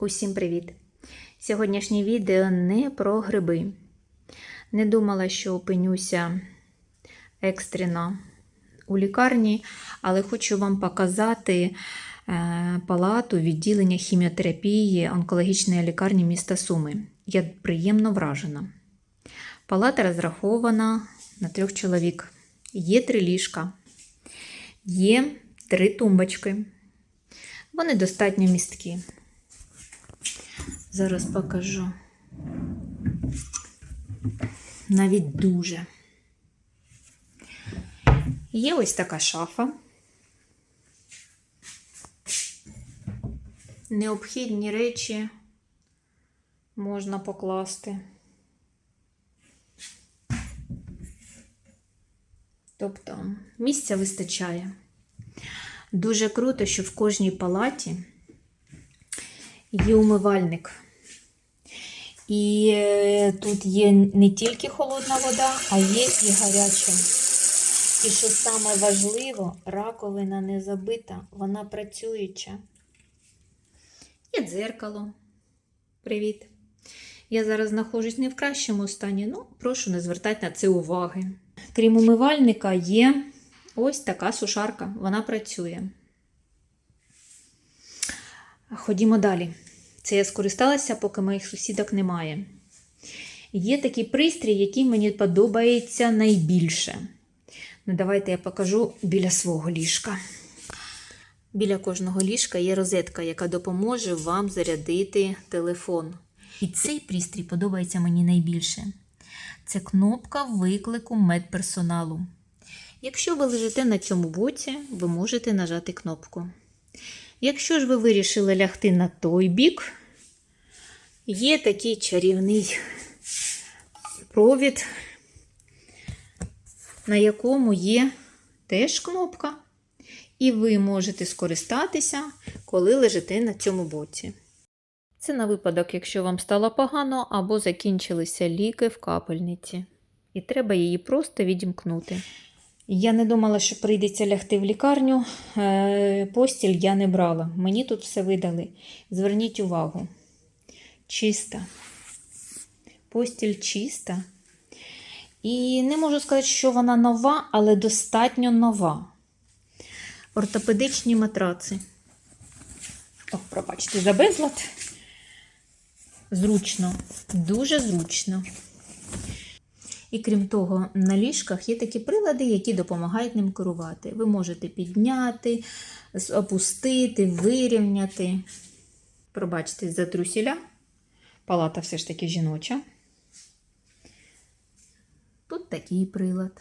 Усім привіт! Сьогоднішнє відео не про гриби. Не думала, що опинюся екстрено у лікарні, але хочу вам показати е, палату відділення хіміотерапії онкологічної лікарні міста Суми. Я приємно вражена. Палата розрахована на трьох чоловік. Є три ліжка, є три тумбочки. Вони достатньо місткі. Зараз покажу. Навіть дуже. Є ось така шафа. Необхідні речі можна покласти. Тобто місця вистачає. Дуже круто, що в кожній палаті є умивальник. І е, тут є не тільки холодна вода, а є і гаряча. І що саме важливо, раковина не забита, вона працююча. Є дзеркало. Привіт. Я зараз знаходжусь не в кращому стані, ну, прошу не звертати на це уваги. Крім умивальника, є ось така сушарка, вона працює. Ходімо далі. Це я скористалася, поки моїх сусідок немає. Є такий пристрій, який мені подобається найбільше. Ну, давайте я покажу біля свого ліжка. Біля кожного ліжка є розетка, яка допоможе вам зарядити телефон. І цей пристрій подобається мені найбільше. Це кнопка виклику медперсоналу. Якщо ви лежите на цьому боці, ви можете нажати кнопку. Якщо ж ви вирішили лягти на той бік, є такий чарівний провід, на якому є теж кнопка, і ви можете скористатися, коли лежите на цьому боці. Це на випадок, якщо вам стало погано або закінчилися ліки в капельниці, і треба її просто відімкнути. Я не думала, що прийдеться лягти в лікарню. Е, Постіль я не брала. Мені тут все видали. Зверніть увагу. Чиста. Постіль чиста. І не можу сказати, що вона нова, але достатньо нова. Ортопедичні матраци. О, пробачте, за безлад. Зручно, дуже зручно. І крім того, на ліжках є такі прилади, які допомагають ним керувати. Ви можете підняти, опустити, вирівняти. Пробачте, за трусіля. Палата все ж таки жіноча. Тут такий прилад.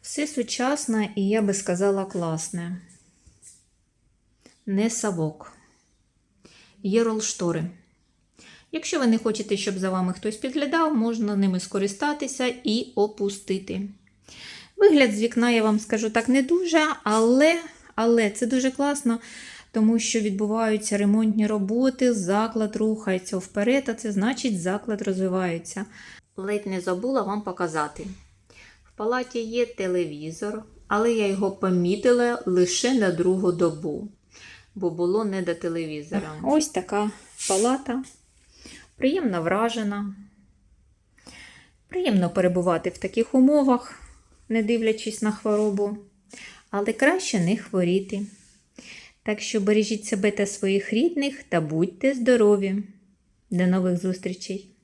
Все сучасне і я би сказала класне. Не совок. Є ролштори. Якщо ви не хочете, щоб за вами хтось підглядав, можна ними скористатися і опустити. Вигляд з вікна, я вам скажу так, не дуже, але, але це дуже класно, тому що відбуваються ремонтні роботи, заклад рухається вперед, а це значить, заклад розвивається. Ледь не забула вам показати. В палаті є телевізор, але я його помітила лише на другу добу, бо було не до телевізора. Ось така палата. Приємно вражена. Приємно перебувати в таких умовах, не дивлячись на хворобу, але краще не хворіти. Так що бережіть себе та своїх рідних та будьте здорові. До нових зустрічей!